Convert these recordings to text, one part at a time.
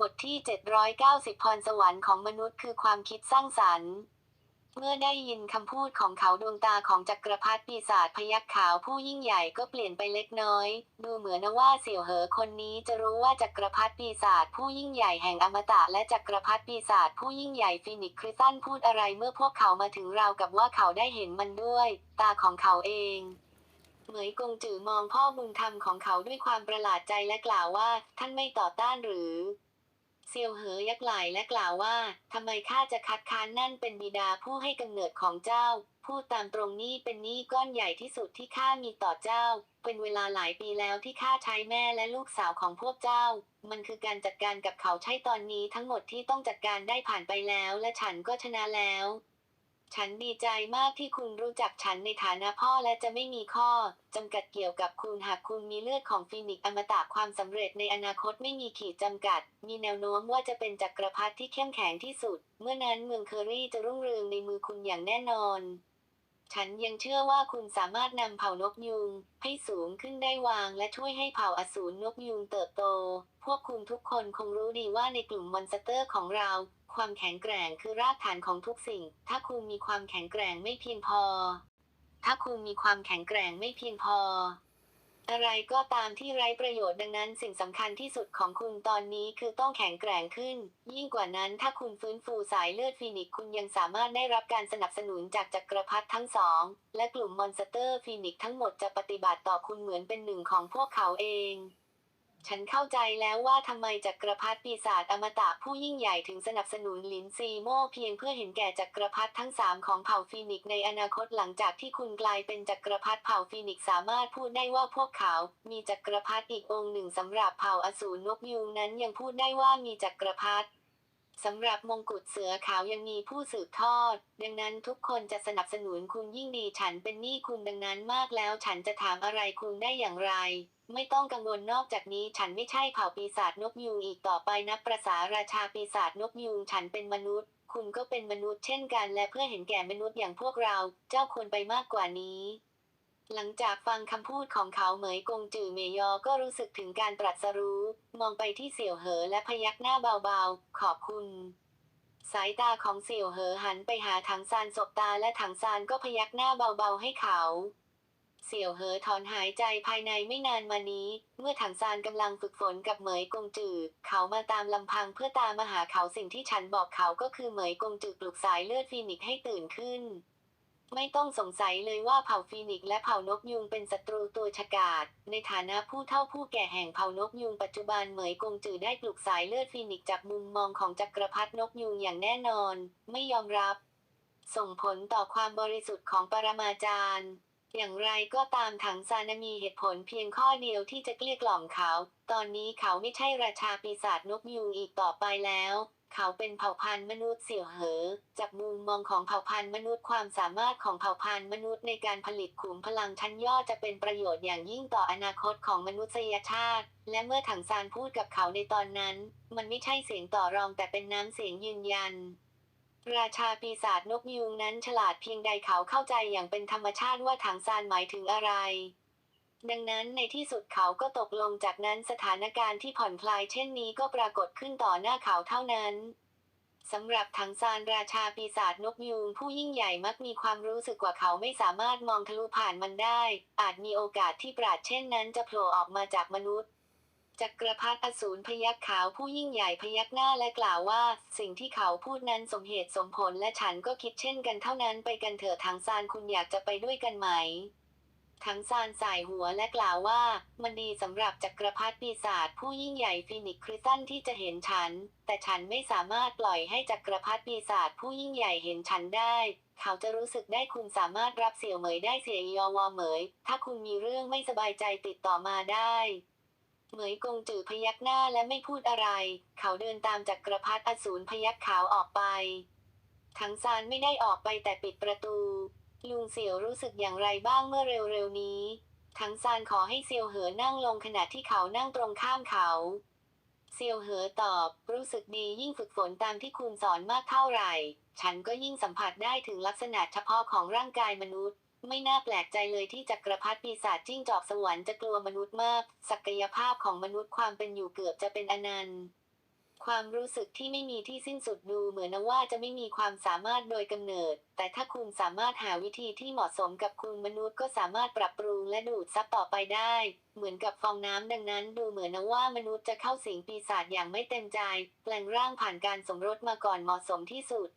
บทที่ 790 พรสวรรค์ของมนุษย์คือความคิดสร้างสรรค์ เมื่อได้ยินคำพูดของเขาดวงตาของจักรพรรดิปีศาจพยัคฆ์ขาวผู้ยิ่งใหญ่ก็เปลี่ยนไปเล็กน้อย ดูเหมือนว่าเสี่ยวเหอคนนี้จะรู้ว่าจักรพรรดิปีศาจผู้ยิ่งใหญ่แห่งอมตะและจักรพรรดิปีศาจผู้ยิ่งใหญ่ฟินิกซ์คริสตันพูดอะไรเมื่อพวกเขามาถึงราวกับว่าเขาได้เห็นมันด้วย ตาของเขาเองเหมยกงจือมองพ่อบุญธรรมของเขาด้วยความประหลาดใจและกล่าวว่า ท่านไม่ต่อต้านหรือ เซียวเหอยักไหลและกล่าวว่าทำไมข้าจะคัดค้านนั่นเป็นบิดาผู้ให้กำเนิดของเจ้า พูดตามตรงนี้เป็นหนี้ก้อนใหญ่ที่สุดที่ข้ามีต่อเจ้า เป็นเวลาหลายปีแล้วที่ข้าใช้แม่และลูกสาวของพวกเจ้า มันคือการจัดการกับเขาใช่ตอนนี้ทั้งหมดที่ต้องจัดการได้ผ่านไปแล้ว และฉันก็ชนะแล้ว ฉันดีใจมากที่คุณรู้จักฉันในฐานะพ่อและจะไม่มีข้อจำกัดเกี่ยวกับคุณหากคุณมีเลือดของฟินิกซ์อมตะความสำเร็จในอนาคตไม่มีขีดจำกัด มีแนวโน้มว่าจะเป็นจักรพรรดิที่เข้มแข็งที่สุด เมื่อนั้นเมืองเคอรี่จะรุ่งเรืองในมือคุณอย่างแน่นอน ฉันยังเชื่อว่าคุณสามารถนำเผ่านกยุงให้สูงขึ้นได้วางและช่วยให้เผ่าอสูรนกยุงเติบโต พวกคุณทุกคนคงรู้ดีว่าในกลุ่มมอนสเตอร์ของเรา ความแข็งแกร่งคือรากฐานของทุกสิ่ง ถ้าคุณมีความแข็งแกร่งไม่เพียงพอ ถ้าคุณมีความแข็งแกร่งไม่เพียงพอ อะไรก็ตามที่ไร้ประโยชน์ดังนั้นสิ่งสำคัญที่สุดของคุณตอนนี้คือต้องแข็งแกร่งขึ้น ยิ่งกว่านั้นถ้าคุณฟื้นฟูสายเลือดฟีนิกคุณยังสามารถได้รับการสนับสนุนจากจักรพรรดิทั้งสอง และกลุ่มมอนสเตอร์ฟีนิกทั้งหมดจะปฏิบัติต่อคุณเหมือนเป็นหนึ่งของพวกเขาเอง ฉันเข้าใจแล้วว่าทำไมจักรพรรดิปีศาจอมตะผู้ยิ่งใหญ่ถึงสนับสนุนหลินซีโม่เพียงเพื่อเห็นแก่จักรพรรดิทั้งสามของเผ่าฟีนิกซ์ในอนาคตหลังจากที่คุณกลายเป็นจักรพรรดิเผ่าฟีนิกซ์สามารถพูดได้ว่าพวกเขา มีจักรพรรดิอีกองค์หนึ่งสำหรับเผ่าอสูรนกยูงนั้นยังพูดได้ว่ามีจักรพรรดิสำหรับมงกุฎเสือขาวยังมีผู้สืบทอด ดังนั้นทุกคนจะสนับสนุนคุณยิ่งดีฉันเป็นหนี้คุณดังนั้นมากแล้วฉันจะถามอะไรคุณได้อย่างไร ไม่ต้องกังวลนอกจากนี้ฉันไม่ใช่เผ่าปีศาจนกยูงอีกต่อไปนับประษาราชาปีศาจนกยูงฉันเป็นมนุษย์ คุณก็เป็นมนุษย์เช่นกัน และเพื่อเห็นแก่มนุษย์อย่างพวกเรา เจ้าควรไปมากกว่านี้ หลังจากฟังคำพูดของเขาเหมยกงจือเมยอก็รู้สึกถึงการตรัสรู้ มองไปที่เสี่ยวเหอและพยักหน้าเบาๆ ขอบคุณสายตาของเสี่ยวเหอหันไปหาถังซานสบตาและถังซานก็พยักหน้าเบาๆให้เขา เสี่ยวเหอถอนหายใจภายในไม่นานมานี้ เมื่อถังซานกำลังฝึกฝนกับเหมยกงจือ เขามาตามลำพังเพื่อตามมาหาเขาสิ่งที่ฉันบอกเขาก็คือเหมยกงจือปลุกสายเลือดฟีนิกให้ตื่นขึ้น ไม่ต้องสงสัยเลยว่าเผ่าฟีนิกและเผ่านกยุงเป็นศัตรูตัวฉกาจในฐานะผู้เฒ่าผู้แก่แห่งเผ่านกยุงปัจจุบันเหมยกงจือได้ปลุกสายเลือดฟีนิกจากมุมมองของจักรพรรดินกยุงอย่างแน่นอน ไม่ยอมรับ ส่งผลต่อความบริสุทธิ์ของปรมาจารย์ อย่างไรก็ตามถังซานมีเหตุผลเพียงข้อเดียวที่จะเกลี้ยกล่อมเขา ตอนนี้เขาไม่ใช่ราชาปีศาจนกยูงอีกต่อไปแล้ว เขาเป็นเผ่าพันธุ์มนุษย์เสี่ยวเหอ จากมุมมองของเผ่าพันธุ์มนุษย์ความสามารถของเผ่าพันธุ์มนุษย์ในการผลิตขุมพลังชั้นยอดจะเป็นประโยชน์อย่างยิ่งต่ออนาคตของมนุษยชาติ และเมื่อถังซานพูดกับเขาในตอนนั้น มันไม่ใช่เสียงต่อรองแต่เป็นน้ำเสียงยืนยัน ราชาปีศาจนกยูงนั้นฉลาดเพียงใดเขาเข้าใจอย่างเป็นธรรมชาติว่าถังซานหมายถึงอะไร ดังนั้นในที่สุดเขาก็ตกลงจากนั้นสถานการณ์ที่ผ่อนคลายเช่นนี้ก็ปรากฏขึ้นต่อหน้าเขาเท่านั้นสำหรับถังซานราชาปีศาจนกยูงผู้ยิ่งใหญ่มักมีความรู้สึกว่าเขาไม่สามารถมองทะลุผ่านมันได้ อาจมีโอกาสที่ปราดเช่นนั้นจะโผล่ออกมาจากมนุษย์ จักรพรรดิอสูรพยักขาวผู้ยิ่งใหญ่พยักหน้าและกล่าวว่า สิ่งที่เขาพูดนั้นสมเหตุสมผลและฉันก็คิดเช่นกันเท่านั้นไปกันเถอะทางซานคุณอยากจะไปด้วยกันไหมทั้งซานสายหัวและกล่าวว่า มันดีสำหรับจักรพรรดิปีศาจผู้ยิ่งใหญ่ฟินิกคริสตันที่จะเห็นฉัน แต่ฉันไม่สามารถปล่อยให้จักรพรรดิปีศาจผู้ยิ่งใหญ่เห็นฉันได้ เขาจะรู้สึกได้คุณสามารถรับเสี่ยวเหมยได้เสียยอวอเหมย ถ้าคุณมีเรื่องไม่สบายใจติดต่อมาได้ เหมยกงจือพยักหน้าและไม่พูดอะไร เขาเดินตามจักกรพรรดิอสูรพยักขาวออกไป ทั้งซานไม่ได้ออกไปแต่ปิดประตู ลุงเสี่ยวรู้สึกอย่างไรบ้างเมื่อเร็วๆนี้ ทั้งซานขอให้เซียวเหอนั่งลงขณะที่เขานั่งตรงข้ามเขา เซียวเหอตอบ รู้สึกดียิ่งฝึกฝนตามที่คุณสอนมากเท่าไหร่ ฉันก็ยิ่งสัมผัสได้ถึงลักษณะเฉพาะของร่างกายมนุษย์ ไม่น่าแปลกใจเลยที่จักรพรรดิปีศาจจิ้งจอกสวรรค์จะกลัวมนุษย์มาก ศักยภาพของมนุษย์ความเป็นอยู่เกือบจะเป็นอนันต์ ความรู้สึกที่ไม่มีที่สิ้นสุดดูเหมือนว่าจะไม่มีความสามารถโดยกำเนิด แต่ถ้าคุณสามารถหาวิธีที่เหมาะสมกับคุณมนุษย์ก็สามารถปรับปรุงและดูดซับต่อไปได้ เหมือนกับฟองน้ำดังนั้น ดูเหมือนว่ามนุษย์จะเข้าสิงปีศาจอย่างไม่เต็มใจ แปลงร่างผ่านการสมรสมาก่อนเหมาะสมที่สุด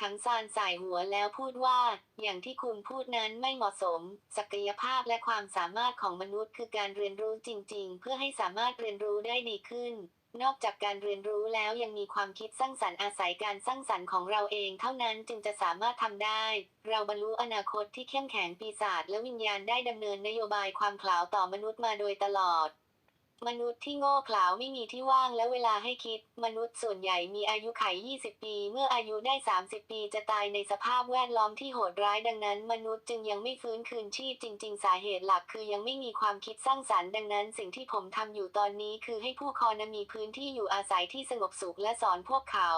ทั้งซานสายหัวแล้วพูดว่า อย่างที่คุณพูดนั้นไม่เหมาะสม ศักยภาพและความสามารถของมนุษย์คือการเรียนรู้จริง ๆ เพื่อให้สามารถเรียนรู้ได้ดีขึ้น นอกจากการเรียนรู้แล้วยังมีความคิดสร้างสรรค์อาศัยการสร้างสรรค์ของเราเองเท่านั้นจึงจะสามารถทำได้ เราบรรลุอนาคตที่เข้มแข็งปีศาจและวิญญาณได้ดำเนินนโยบายความขลาวต่อมนุษย์มาโดยตลอด มนุษย์ที่โง่เขลาไม่มีที่ว่างและเวลาให้คิด มนุษย์ส่วนใหญ่มีอายุขัย 20 ปี เมื่ออายุได้ 30 ปีจะตายในสภาพแวดล้อมที่โหดร้ายดังนั้น มนุษย์จึงยังไม่ฟื้นคืนชีพจริง ๆ สาเหตุหลักคือยังไม่มีความคิดสร้างสรรค์ดังนั้น สิ่งที่ผมทำอยู่ตอนนี้คือให้ผู้คนมีพื้นที่อยู่อาศัยที่สงบสุขและสอนพวกเขา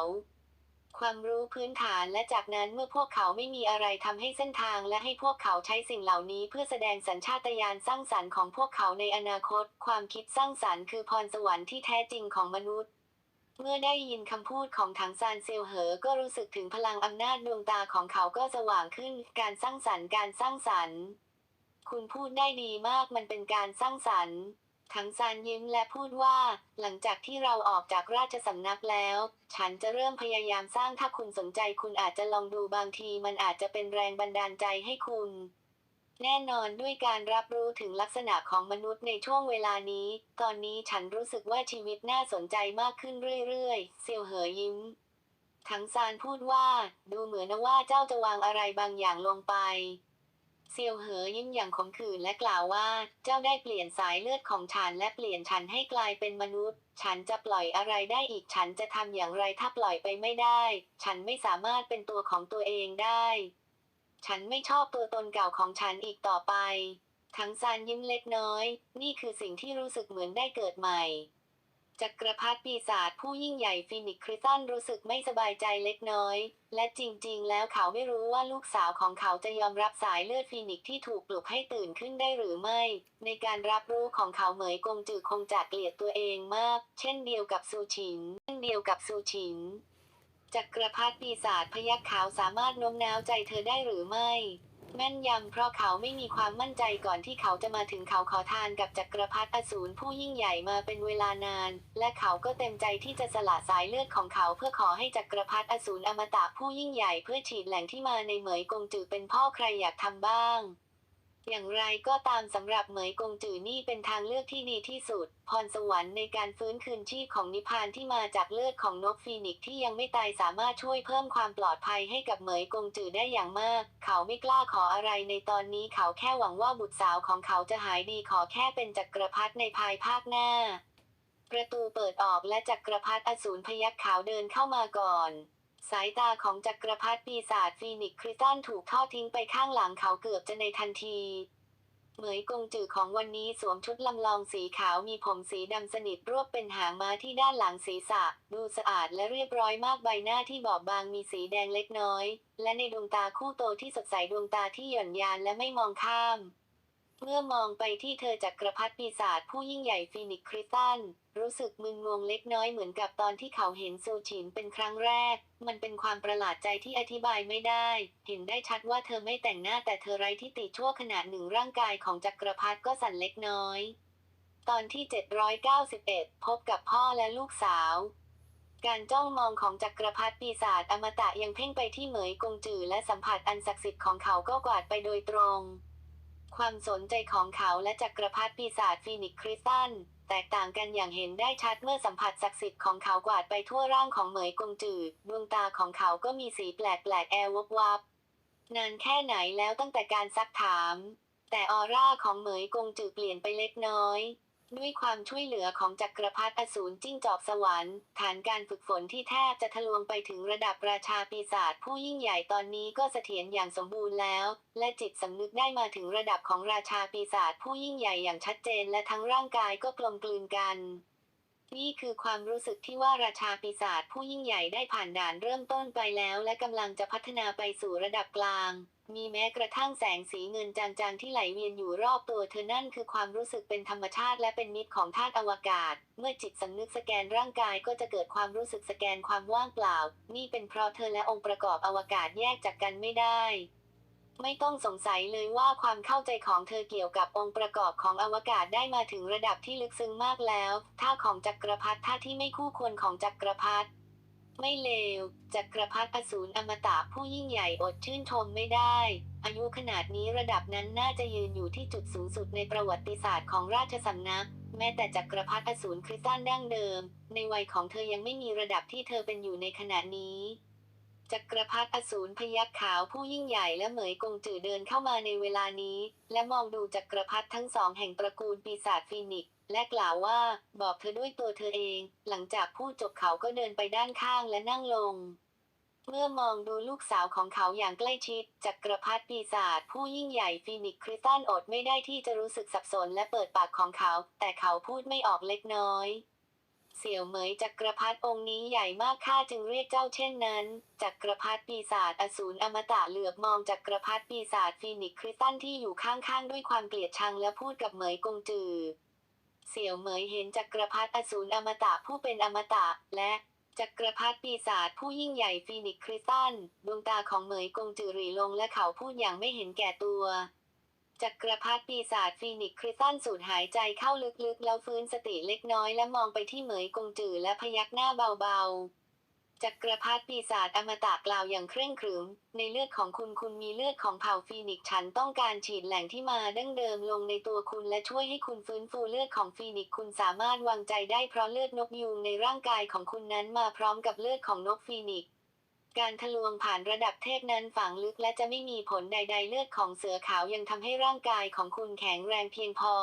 ความรู้พื้นฐานและจากนั้นเมื่อพวกเขาไม่มีอะไรทำให้เส้นทางและให้พวกเขาใช้สิ่งเหล่านี้เพื่อแสดงสัญชาตญาณสร้างสรรค์ของพวกเขาในอนาคต ความคิดสร้างสรรค์คือพรสวรรค์ที่แท้จริงของมนุษย์ เมื่อได้ยินคำพูดของถังซานเซียวเหอ ก็รู้สึกถึงพลังอำนาจดวงตาของเขาก็สว่างขึ้น การสร้างสรรค์การสร้างสรรค์ คุณพูดได้ดีมากมันเป็นการสร้างสรรค์ ถังซานยิ้มและพูดว่า หลังจากที่เราออกจากราชสำนักแล้ว ฉันจะเริ่มพยายามสร้างถ้าคุณสนใจคุณอาจจะลองดูบางทีมันอาจจะเป็นแรงบันดาลใจให้คุณ แน่นอนด้วยการรับรู้ถึงลักษณะของมนุษย์ในช่วงเวลานี้ ตอนนี้ฉันรู้สึกว่าชีวิตน่าสนใจมากขึ้นเรื่อยๆ เซียวเหอยิ้มถังซานพูดว่า ดูเหมือนว่าเจ้าจะวางอะไรบางอย่างลงไป เซียวเหอยิ้มอย่างขมขื่นและกล่าวว่า เจ้าได้เปลี่ยนสายเลือดของฉันและเปลี่ยนฉันให้กลายเป็นมนุษย์ ฉันจะปล่อยอะไรได้อีกฉันจะทำอย่างไรถ้าปล่อยไปไม่ได้ ฉันไม่สามารถเป็นตัวของตัวเองได้ ฉันไม่ชอบตัวตนเก่าของฉันอีกต่อไป ทั้งซานยิ้มเล็กน้อย นี่คือสิ่งที่รู้สึกเหมือนได้เกิดใหม่ จักรพรรดิปีศาจผู้ยิ่งใหญ่ฟินิกคริสตันรู้สึกไม่สบายใจเล็กน้อย และจริงๆ แล้วเขาไม่รู้ว่าลูกสาวของเขาจะยอมรับสายเลือดฟินิกที่ถูกปลุกให้ตื่นขึ้นได้หรือไม่ ในการรับรู้ของเขาเหมยกงจือคงจะเกลียดตัวเองมาก เช่นเดียวกับซูชินเช่นเดียวกับซูชินจักรพรรดิปีศาจพยักขาวสามารถโน้มน้าวใจเธอได้หรือไม่ แม่นยำเพราะเขาไม่มีความมั่นใจก่อนที่เขาจะมาถึงเขาขอทานกับจักรพรรดิอสูรผู้ยิ่งใหญ่มาเป็นเวลานาน และเขาก็เต็มใจที่จะสละสายเลือดของเขาเพื่อขอให้จักรพรรดิอสูรอมตะผู้ยิ่งใหญ่เพื่อฉีดแหล่งที่มาในเหมยกงจือเป็นพ่อใครอยากทำบ้าง อย่างไรก็ตามสำหรับเหมยกงจือนี่เป็นทางเลือกที่ดีที่สุด พรสวรรค์ในการฟื้นคืนชีพของนิพพานที่มาจากเลือดของนกฟีนิกที่ยังไม่ตายสามารถช่วยเพิ่มความปลอดภัยให้กับเหมยกงจือได้อย่างมาก เขาไม่กล้าขออะไรในตอนนี้เขาแค่หวังว่าบุตรสาวของเขาจะหายดีขอแค่เป็นจักรพรรดิในภายภาคหน้า ประตูเปิดออกและจักรพรรดิอสูรพยักขาวเดินเข้ามาก่อน สายตาของจักรพรรดิปีศาจฟีนิกซ์คริสตันถูกทอดทิ้งไปข้างหลังเขาเกือบจะในทันที เหมยกงจือของวันนี้สวมชุดลำลองสีขาวมีผมสีดำสนิทรวบเป็นหางม้าที่ด้านหลังศีรษะ ดูสะอาดและเรียบร้อยมากใบหน้าที่บอบบางมีสีแดงเล็กน้อย และในดวงตาคู่โตที่สดใสดวงตาที่หย่อนยานและไม่มองข้ามเมื่อมองไปที่เธอจากกระพัดปีศาจผู้ยิ่งใหญ่ฟีนิกซ์คริสตัน รู้สึกมึนงงเล็กน้อยเหมือนกับตอนที่เขาเห็นซูชินเป็นครั้งแรก มันเป็นความประหลาดใจที่อธิบายไม่ได้ เห็นได้ชัดว่าเธอไม่แต่งหน้าแต่เธอไร้ที่ติชั่วขณะหนึ่งร่างกายของจักรพรรดิก็สั่นเล็กน้อย ตอนที่ 791 พบกับพ่อและลูกสาว การจ้องมองของจักรพรรดิปีศาจอมตะยังเพ่งไปที่เหมยกงจือและสัมผัสอันศักดิ์สิทธิ์ของเขาก็กวาดไปโดยตรง ความสนใจของเขาและจักรพรรดิปีศาจฟีนิกซ์คริสตัน แตกต่างกันอย่างเห็นได้ชัดเมื่อสัมผัสศักดิ์สิทธิ์ของเขากวาดไปทั่วร่างของเหมยกงจือดวงตาของเขาก็มีสีแปลกแปลกๆแอร์วบวับนานแค่ไหนแล้วตั้งแต่การซักถาม แต่ออร่าของเหมยกงจือเปลี่ยนไปเล็กน้อย ด้วยความช่วยเหลือของจักรพรรดิอสูรจิ้งจอกสวรรค์ ฐานการฝึกฝนที่แทบจะทะลวงไปถึงระดับราชาปีศาจผู้ยิ่งใหญ่ตอนนี้ก็เสถียรอย่างสมบูรณ์แล้ว และจิตสำนึกได้มาถึงระดับของราชาปีศาจผู้ยิ่งใหญ่อย่างชัดเจนและทั้งร่างกายก็กลมกลืนกัน นี่คือความรู้สึกที่ว่าราชาปีศาจผู้ยิ่งใหญ่ได้ผ่านด่านเริ่มต้นไปแล้ว และกำลังจะพัฒนาไปสู่ระดับกลาง มีแม้กระทั่งแสงสีเงินจางๆที่ไหลเวียนอยู่รอบตัวเธอนั่นคือความรู้สึกเป็นธรรมชาติและเป็นมิตรของธาตุอวกาศ เมื่อจิตสำนึกสแกนร่างกายก็จะเกิดความรู้สึกสแกนความว่างเปล่า นี่เป็นเพราะเธอและองค์ประกอบอวกาศแยกจากกันไม่ได้ ไม่ต้องสงสัยเลยว่าความเข้าใจของเธอเกี่ยวกับองค์ประกอบของอวกาศได้มาถึงระดับที่ลึกซึ้งมากแล้วท่าของจักรพรรดิท่าที่ไม่คู่ควรของจักรพรรดิไม่เลว จักรพรรดิอสูรอมตะผู้ยิ่งใหญ่อดชื่นชมไม่ได้ อายุขนาดนี้ระดับนั้นน่าจะยืนอยู่ที่จุดสูงสุดในประวัติศาสตร์ของราชสำนัก แม้แต่จักรพรรดิอสูรคริสตันดั้งเดิม ในวัยของเธอยังไม่มีระดับที่เธอเป็นอยู่ในขณะนี้ จักรพรรดิอสูรพยัคฆ์ขาวผู้ยิ่งใหญ่และเหมยกงจือเดินเข้ามาในเวลานี้ และมองดูจักรพรรดิทั้งสองแห่งตระกูลปีศาจฟีนิกซ์และกล่าวว่าบอกเธอด้วยตัวเธอเอง หลังจากพูดจบเขาก็เดินไปด้านข้างและนั่งลง เมื่อมองดูลูกสาวของเขาอย่างใกล้ชิดจักรพรรดิปีศาจผู้ยิ่งใหญ่ฟีนิกซ์คริสตันอดไม่ได้ที่จะรู้สึกสับสนและเปิดปากของเขา แต่เขาพูดไม่ออกเล็กน้อย เสี่ยวเหมยจักรพรรดิองค์นี้ใหญ่มากข้าจึงเรียกเจ้าเช่นนั้นจักรพรรดิปีศาจอสูรอมตะเหลือบมองจักรพรรดิปีศาจฟีนิกซ์คริสตันที่อยู่ข้างๆ ด้วยความเกลียดชังและพูดกับเหมยกงจือ เสี่ยวเหมยเห็นจักรพรรดิอสูรอมตะผู้เป็นอมตะและจักรพรรดิปีศาจผู้ยิ่งใหญ่ฟีนิกซ์คริสตันดวงตาของเหมยกงจือหรีลงและเขาพูดอย่างไม่เห็นแก่ตัว จักรพรรดิปีศาจฟีนิกซ์คริสตันสูดหายใจเข้าลึกๆ แล้วฟื้นสติเล็กน้อยและมองไปที่เหมยกงจือและพยักหน้าเบาๆ จักรพรรดิปีศาจอมตะกล่าวอย่างเคร่งขรึม ในเลือดของคุณคุณมีเลือดของเผ่าฟีนิกซ์ฉันต้องการฉีดแหล่งที่มาดั้งเดิมลงในตัวคุณและช่วยให้คุณฟื้นฟูเลือดของฟีนิกซ์คุณสามารถวางใจได้เพราะเลือดนกยูงในร่างกายของคุณนั้นมาพร้อมกับเลือดของนกฟีนิกซ์ การทะลวงผ่านระดับเทพนั้นฝังลึกและจะไม่มีผลใด ๆ เลือดของเสือขาวยังทำให้ร่างกายของคุณแข็งแรงเพียงพอ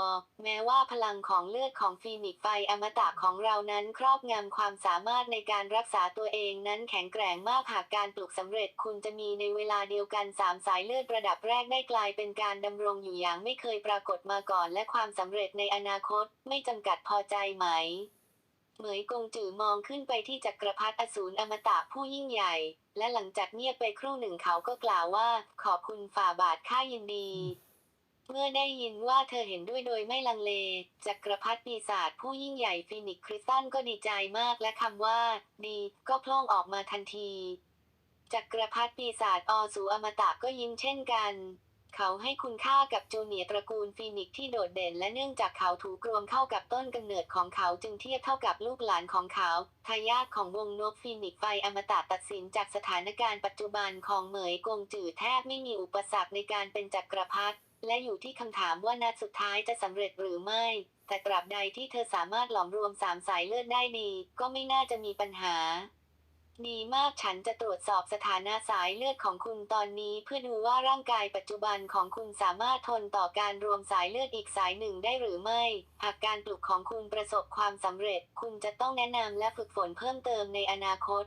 แม้ว่าพลังของเลือดของฟีนิกซ์ไฟอมตะของเรานั้นครอบงำความสามารถในการรักษาตัวเองนั้นแข็งแกร่งมากหากการปลุกสำเร็จคุณจะมีในเวลาเดียวกันสามสายเลือดระดับแรกได้กลายเป็นการดำรงอยู่อย่างไม่เคยปรากฏมาก่อนและความสำเร็จในอนาคต ไม่จำกัดพอใจไหม เหมยกงจือมองขึ้นไปที่จักรพรรดิอสูรอมตะผู้ยิ่งใหญ่ และหลังจากเงียบไปครู่หนึ่งเขาก็กล่าวว่า ขอบคุณฝ่าบาทข้ายินดี เมื่อได้ยินว่าเธอเห็นด้วยโดยไม่ลังเล จักรพรรดิปีศาจผู้ยิ่งใหญ่ฟีนิกคริสตันก็ดีใจมากและคำว่า ดีก็พล่งออกมาทันที จักรพรรดิปีศาจอสูอมตะก็ยิ้มเช่นกัน เขาให้คุณค่ากับจูเนียตระกูลฟีนิกที่โดดเด่นและเนื่องจากเขาถูกรวมเข้ากับต้นกำเนิดของเขาจึงเทียบเท่ากับลูกหลานของเขาทายาทของวงนกฟีนิกไฟอมตะตัดสินจากสถานการณ์ปัจจุบันของเหมยกงจือแทบไม่มีอุปสรรคในการเป็นจักรพรรดิและอยู่ที่คำถามว่านัดสุดท้ายจะสำเร็จหรือไม่ แต่ตราบใดที่เธอสามารถหลอมรวมสามสายเลือดได้ดี ก็ไม่น่าจะมีปัญหา ดีมากฉันจะตรวจสอบสถานะสายเลือดของคุณตอนนี้เพื่อดูว่าร่างกายปัจจุบันของคุณสามารถทนต่อการรวมสายเลือดอีกสายหนึ่งได้หรือไม่ หากการปลุกของคุณประสบความสำเร็จ คุณจะต้องแนะนำและฝึกฝนเพิ่มเติมในอนาคต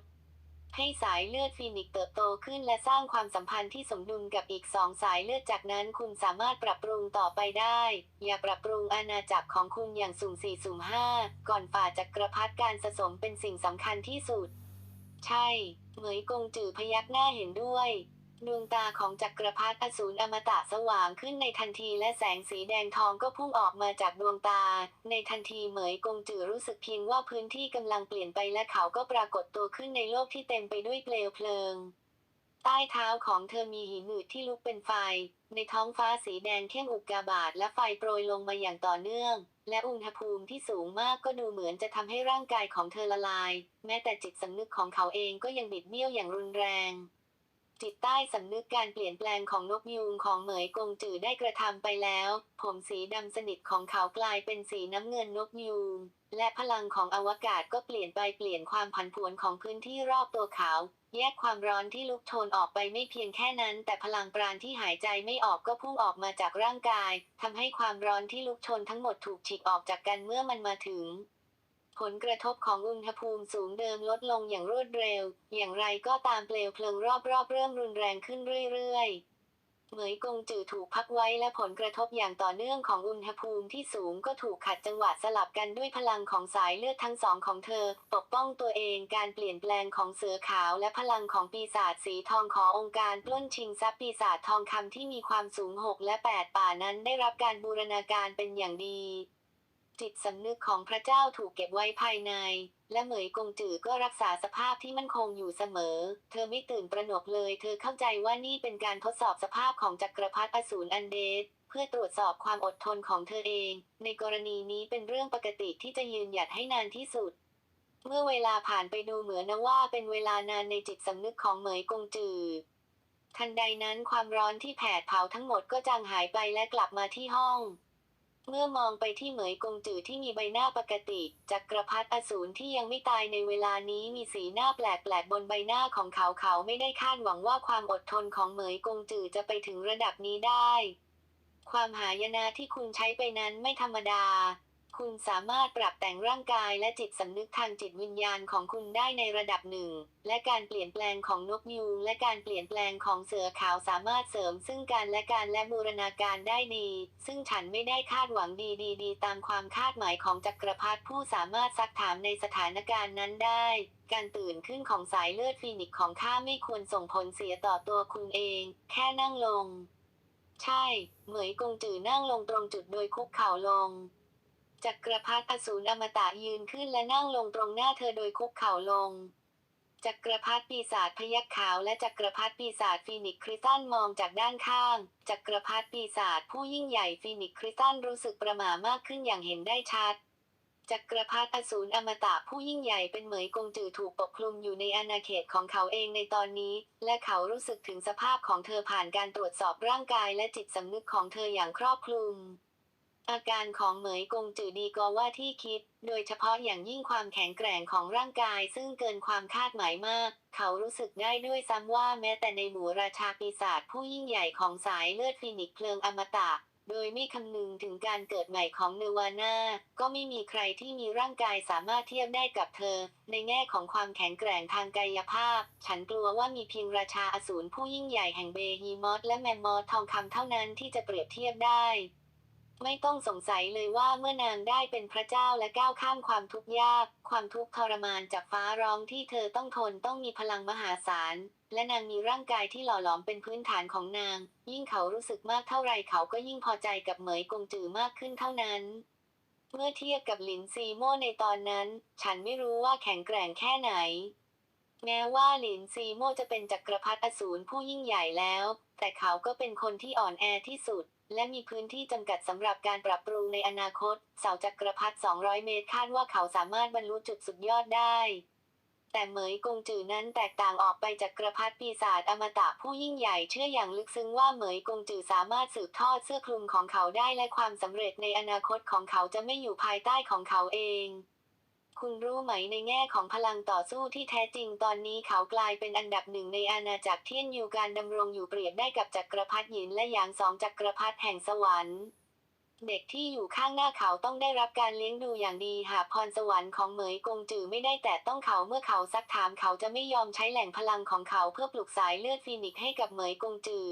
ให้สายเลือดฟีนิกเติบโตขึ้นและสร้างความสัมพันธ์ที่สมดุลกับอีกสองสายเลือดจากนั้นคุณสามารถปรับปรุงต่อไปได้ อย่าปรับปรุงอาณาจักรของคุณอย่างสุ่มสี่สุ่มห้าก่อนฝ่าจักรพรรดิการสะสมเป็นสิ่งสำคัญที่สุด ใช่ เหมยกงจือพยักหน้าเห็นด้วย ดวงตาของจักรพรรดิอสูรอมตะสว่างขึ้นในทันทีและแสงสีแดงทองก็พุ่งออกมาจากดวงตา ในทันทีเหมยกงจือรู้สึกเพียงว่าพื้นที่กำลังเปลี่ยนไปและเขาก็ปรากฏตัวขึ้นในโลกที่เต็มไปด้วยเปลวเพลิง ใต้เท้าของเธอมีหินหนืดที่ลุกเป็นไฟ ในท้องฟ้าสีแดงเข้มอุกกาบาตและไฟโปรยลงมาอย่างต่อเนื่อง และอุณหภูมิที่สูงมากก็ดูเหมือนจะทำให้ร่างกายของเธอละลาย แม้แต่จิตสำนึกของเขาเองก็ยังบิดเบี้ยวอย่างรุนแรง จิตใต้สำนึกการเปลี่ยนแปลงของนกยูงของเหมยกงจือได้กระทำไปแล้ว ผมสีดำสนิทของเขากลายเป็นสีน้ำเงินนกยูงและพลังของอวกาศก็เปลี่ยนไปเปลี่ยนความผันผวนของพื้นที่รอบตัวเขา แยกความร้อนที่ลุกโชนออกไปไม่เพียงแค่นั้น แต่พลังปราณที่หายใจไม่ออกก็พุ่งออกมาจากร่างกายทำให้ความร้อนที่ลุกโชนทั้งหมดถูกฉีกออกจากกันเมื่อมันมาถึง ผลกระทบของอุณหภูมิสูงเดิมลดลงอย่างรวดเร็ว อย่างไรก็ตามเปลวเพลิงรอบๆเริ่มรุนแรงขึ้นเรื่อยๆ เหมยกงจือถูกพักไว้และผลกระทบอย่างต่อเนื่องของอุณหภูมิที่สูงก็ถูกขัดจังหวะสลับกันด้วยพลังของสายเลือดทั้งสองของเธอ ปกป้องตัวเองการเปลี่ยนแปลงของเสือขาวและพลังของปีศาจสีทองขอองค์การปล้นชิงทรัพย์ปีศาจทองคำที่มีความสูง 6 และ 8 ป่านั้นได้รับการบูรณาการเป็นอย่างดี จิตสำนึกของพระเจ้าถูกเก็บไว้ภายใน และเหมยกงจือก็รักษาสภาพที่มั่นคงอยู่เสมอ เธอไม่ตื่นประหนกเลย เธอเข้าใจว่านี่เป็นการทดสอบสภาพของจักรพรรดิอสูรอันเดสเพื่อตรวจสอบความอดทนของเธอเอง ในกรณีนี้เป็นเรื่องปกติที่จะยืนหยัดให้นานที่สุด เมื่อเวลาผ่านไปดูเหมือนนะว่าเป็นเวลานานในจิตสำนึกของเหมยกงจือทันใดนั้นความร้อนที่แผดเผาทั้งหมดก็จางหายไปและกลับมาที่ห้อง เมื่อมองไปที่เหมยกงจือที่มีใบหน้าปกติจักรพรรดิอสูรที่ยังไม่ตายในเวลานี้มีสีหน้าแปลกๆบนใบหน้าของเขาเขาไม่ได้คาดหวังว่าความอดทนของเหมยกงจือจะไปถึงระดับนี้ได้ ความหายนะที่คุณใช้ไปนั้นไม่ธรรมดา คุณสามารถปรับแต่งร่างกายและจิตสำนึกทางจิตวิญญาณของคุณได้ในระดับหนึ่ง และการเปลี่ยนแปลงของนกยูงและการเปลี่ยนแปลงของเสือขาวสามารถเสริม ซึ่งกันและการและบูรณาการได้ดี ซึ่งฉันไม่ได้คาดหวังดีดีดีตามความคาดหมายของจักรพรรดิผู้สามารถซักถามในสถานการณ์นั้นได้ การตื่นขึ้นของสายเลือดฟีนิกของข้าไม่ควรส่งผลเสียต่อตัวคุณเอง แค่นั่งลง ใช่ เหมยกงจือนั่งลงตรงจุดโดยคุกเข่าลง จักรพรรดิอสูรอมตะยืนขึ้นและนั่งลงตรงหน้าเธอโดยคุกเข่าลง จักรพรรดิปีศาจพยัคฆ์ขาวและจักรพรรดิปีศาจฟีนิกคริสตันมองจากด้านข้าง จักรพรรดิปีศาจผู้ยิ่งใหญ่ฟีนิกคริสตันรู้สึกประหม่ามากขึ้นอย่างเห็นได้ชัดจักรพรรดิอสูรอมตะผู้ยิ่งใหญ่เป็นเหมยกงจือถูกปกคลุมอยู่ในอาณาเขตของเขาเองในตอนนี้ และเขารู้สึกถึงสภาพของเธอผ่านการตรวจสอบร่างกายและจิตสำนึกของเธออย่างครอบคลุม อาการของเหมยกงจือดีกว่าที่คิด โดยเฉพาะอย่างยิ่งความแข็งแกร่งของร่างกายซึ่งเกินความคาดหมายมาก เขารู้สึกได้ด้วยซ้ำว่าแม้แต่ในหมู่ราชาปีศาจผู้ยิ่งใหญ่ของสายเลือดฟินิกเพลิงอมตะ โดยไม่คำนึงถึงการเกิดใหม่ของเนวาน่า ก็ไม่มีใครที่มีร่างกายสามารถเทียบได้กับเธอ ในแง่ของความแข็งแกร่งทางกายภาพ ฉันกลัวว่ามีเพียงราชาอสูรผู้ยิ่งใหญ่แห่งเบฮีมอสและแมมมอสทองคำเท่านั้นที่จะเปรียบเทียบได้ ไม่ต้องสงสัยเลยว่าเมื่อนางได้เป็นพระเจ้าและก้าวข้ามความทุกข์ยาก ความทุกข์ทรมานจากฟ้าร้องที่เธอต้องทนต้องมีพลังมหาศาล และนางมีร่างกายที่หล่อหลอมเป็นพื้นฐานของนาง ยิ่งเขารู้สึกมากเท่าไรเขาก็ยิ่งพอใจกับเหมยกงจือมากขึ้นเท่านั้น เมื่อเทียบกับหลินซีโม่ในตอนนั้น ฉันไม่รู้ว่าแข็งแกร่งแค่ไหน แม้ว่าหลินซีโม่จะเป็นจักรพรรดิอสูรผู้ยิ่งใหญ่แล้ว แต่เขาก็เป็นคนที่อ่อนแอที่สุด และมีพื้นที่จำกัดสำหรับการปรับปรุงในอนาคต เสาจักรพรรดิ200 เมตรคาดว่าเขาสามารถบรรลุจุดสุดยอดได้ แต่เหมยกงจือนั้นแตกต่างออกไปจากกระพรรดิปีศาจอมตะผู้ยิ่งใหญ่เชื่ออย่างลึกซึ้งว่าเหมยกงจือสามารถสืบทอดเสื้อคลุมของเขาได้และความสำเร็จในอนาคตของเขาจะไม่อยู่ภายใต้ของเขาเอง คุณรู้ไหมในแง่ของพลังต่อสู้ที่แท้จริงตอนนี้เขากลายเป็นอันดับหนึ่งในอาณาจักรเทียนยูการดำรงอยู่เปรียบได้กับจักรพรรดิหยินและหยางสองจักรพรรดิแห่งสวรรค์เด็กที่อยู่ข้างหน้าเขาต้องได้รับการเลี้ยงดูอย่างดีหากพรสวรรค์ของเหมยกงจือไม่ได้แต่ต้องเขาเมื่อเขาซักถามเขาจะไม่ยอมใช้แหล่งพลังของเขาเพื่อปลุกสายเลือดฟีนิกซ์ให้กับเหมยกงจือ